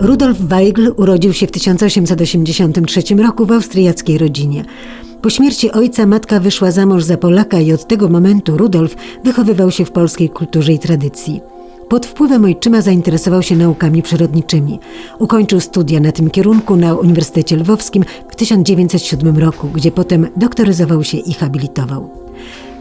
Rudolf Weigl urodził się w 1883 roku w austriackiej rodzinie. Po śmierci ojca matka wyszła za mąż za Polaka i od tego momentu Rudolf wychowywał się w polskiej kulturze i tradycji. Pod wpływem ojczyma zainteresował się naukami przyrodniczymi. Ukończył studia na tym kierunku na Uniwersytecie Lwowskim w 1907 roku, gdzie potem doktoryzował się i habilitował.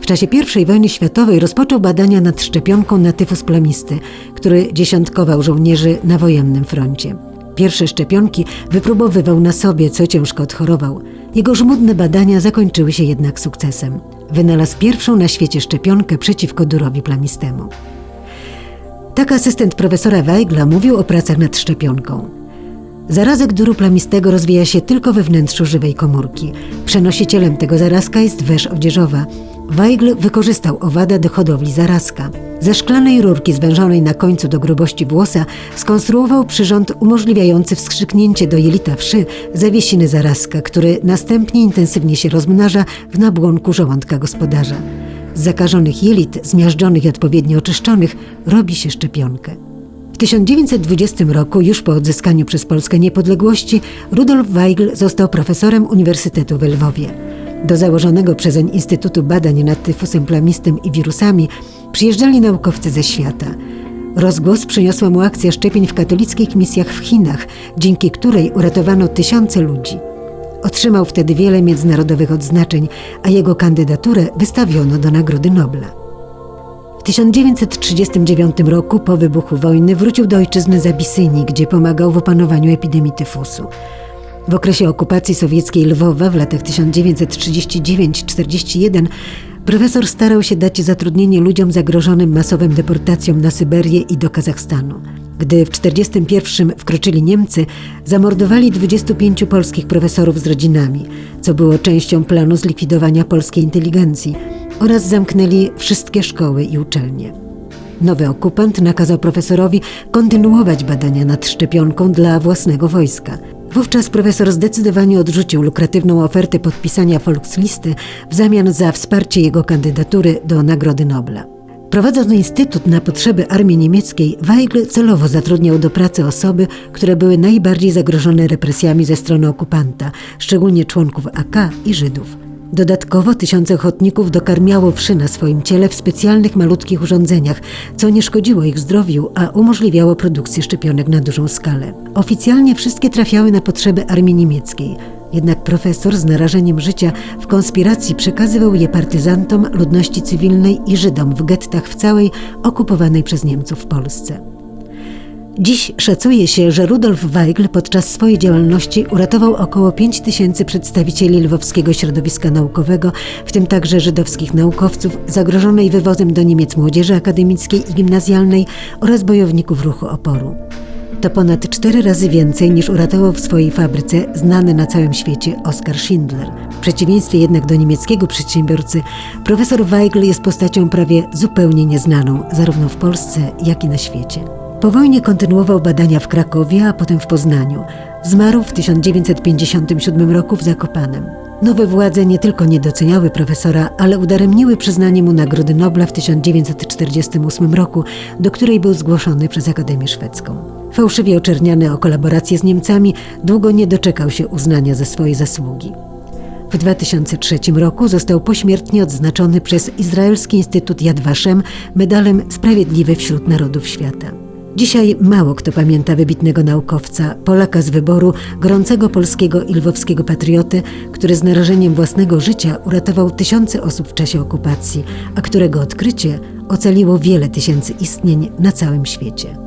Czasie I wojny światowej rozpoczął badania nad szczepionką na tyfus plamisty, który dziesiątkował żołnierzy na wojennym froncie. Pierwsze szczepionki wypróbowywał na sobie, co ciężko odchorował. Jego żmudne badania zakończyły się jednak sukcesem. Wynalazł pierwszą na świecie szczepionkę przeciwko durowi plamistemu. Tak asystent profesora Weigla mówił o pracach nad szczepionką. Zarazek duru plamistego rozwija się tylko we wnętrzu żywej komórki. Przenosicielem tego zarazka jest wesz odzieżowa. Weigl wykorzystał owada do hodowli zarazka. Ze szklanej rurki zwężonej na końcu do grubości włosa skonstruował przyrząd umożliwiający wskrzyknięcie do jelita wszy zawiesiny zarazka, który następnie intensywnie się rozmnaża w nabłonku żołądka gospodarza. Z zakażonych jelit, zmiażdżonych i odpowiednio oczyszczonych, robi się szczepionkę. W 1920 roku, już po odzyskaniu przez Polskę niepodległości, Rudolf Weigl został profesorem Uniwersytetu w Lwowie. Do założonego przezeń Instytutu Badań nad Tyfusem Plamistym i Wirusami przyjeżdżali naukowcy ze świata. Rozgłos przyniosła mu akcja szczepień w katolickich misjach w Chinach, dzięki której uratowano tysiące ludzi. Otrzymał wtedy wiele międzynarodowych odznaczeń, a jego kandydaturę wystawiono do Nagrody Nobla. W 1939 roku po wybuchu wojny wrócił do ojczyzny z Abysynii, gdzie pomagał w opanowaniu epidemii tyfusu. W okresie okupacji sowieckiej Lwowa w latach 1939-41 profesor starał się dać zatrudnienie ludziom zagrożonym masowym deportacją na Syberię i do Kazachstanu. Gdy w 1941 wkroczyli Niemcy, zamordowali 25 polskich profesorów z rodzinami, co było częścią planu zlikwidowania polskiej inteligencji oraz zamknęli wszystkie szkoły i uczelnie. Nowy okupant nakazał profesorowi kontynuować badania nad szczepionką dla własnego wojska. Wówczas profesor zdecydowanie odrzucił lukratywną ofertę podpisania Volkslisty w zamian za wsparcie jego kandydatury do Nagrody Nobla. Prowadząc instytut na potrzeby armii niemieckiej, Weigl celowo zatrudniał do pracy osoby, które były najbardziej zagrożone represjami ze strony okupanta, szczególnie członków AK i Żydów. Dodatkowo tysiące ochotników dokarmiało wszy na swoim ciele w specjalnych malutkich urządzeniach, co nie szkodziło ich zdrowiu, a umożliwiało produkcję szczepionek na dużą skalę. Oficjalnie wszystkie trafiały na potrzeby armii niemieckiej. Jednak profesor z narażeniem życia w konspiracji przekazywał je partyzantom, ludności cywilnej i Żydom w gettach w całej okupowanej przez Niemców Polsce. Dziś szacuje się, że Rudolf Weigl podczas swojej działalności uratował około 5 tysięcy przedstawicieli lwowskiego środowiska naukowego, w tym także żydowskich naukowców, zagrożonej wywozem do Niemiec młodzieży akademickiej i gimnazjalnej oraz bojowników ruchu oporu. To ponad cztery razy więcej niż uratował w swojej fabryce znany na całym świecie Oskar Schindler. W przeciwieństwie jednak do niemieckiego przedsiębiorcy, profesor Weigl jest postacią prawie zupełnie nieznaną, zarówno w Polsce, jak i na świecie. Po wojnie kontynuował badania w Krakowie, a potem w Poznaniu. Zmarł w 1957 roku w Zakopanem. Nowe władze nie tylko nie doceniały profesora, ale udaremniły przyznanie mu Nagrody Nobla w 1948 roku, do której był zgłoszony przez Akademię Szwedzką. Fałszywie oczerniany o kolaborację z Niemcami, długo nie doczekał się uznania za swoje zasługi. W 2003 roku został pośmiertnie odznaczony przez Izraelski Instytut Yad Vashem medalem Sprawiedliwy wśród Narodów Świata. Dzisiaj mało kto pamięta wybitnego naukowca, Polaka z wyboru, gorącego polskiego i lwowskiego patrioty, który z narażeniem własnego życia uratował tysiące osób w czasie okupacji, a którego odkrycie ocaliło wiele tysięcy istnień na całym świecie.